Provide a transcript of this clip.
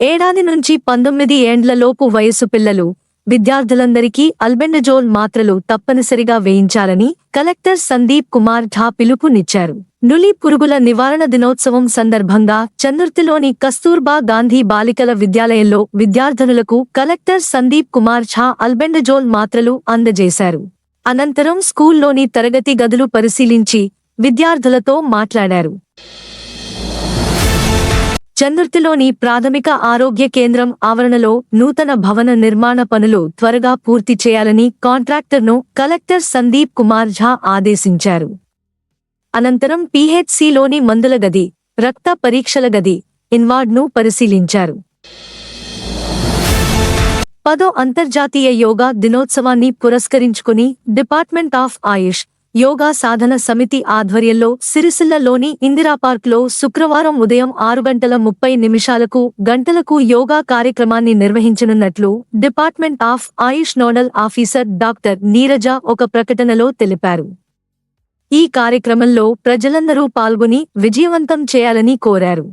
ఏడాది నుంచి పంతొమ్మిది ఏండ్లలోపు వయసు పిల్లలు విద్యార్థులందరికీ అల్బెండజోల్ మాత్రలు తప్పనిసరిగా వేయించాలని కలెక్టర్ సందీప్ కుమార్ ఝా పిలుపునిచ్చారు. నులి పురుగుల నివారణ దినోత్సవం సందర్భంగా చందుర్తిలోని కస్తూర్బా గాంధీ బాలికల విద్యాలయంలో విద్యార్థినులకు కలెక్టర్ సందీప్ కుమార్ ఝా అల్బెండజోల్ మాత్రలు అందజేశారు. అనంతరం స్కూల్లోని తరగతి గదులు పరిశీలించి విద్యార్థులతో మాట్లాడారు. చందుర్తిలోని ప్రాథమిక ఆరోగ్య కేంద్రం ఆవరణలో నూతన భవన నిర్మాణ పనులు త్వరగా పూర్తి చేయాలని కాంట్రాక్టర్ను కలెక్టర్ సందీప్ కుమార్ ఝా ఆదేశించారు. అనంతరం పీహెచ్సిలోని మందుల గది రక్త పరీక్షల గది ఇన్వార్డ్ను పరిశీలించారు. పదో అంతర్జాతీయ యోగా దినోత్సవాన్ని పురస్కరించుకుని డిపార్ట్మెంట్ ఆఫ్ ఆయుష్ యోగా సాధన సమితి ఆధ్వర్యంలో సిరిసిల్లలోని ఇందిరా పార్క్లో శుక్రవారం ఉదయం ఆరు గంటల ముప్పై నిమిషాలకు గంటలకు యోగా కార్యక్రమాన్ని నిర్వహించనున్నట్లు department of AYUSH nodal officer doctor Neeraja ఒక ప్రకటనలో తెలిపారు. ఈ కార్యక్రమంలో ప్రజలందరూ పాల్గొని విజయవంతం చేయాలని కోరారు.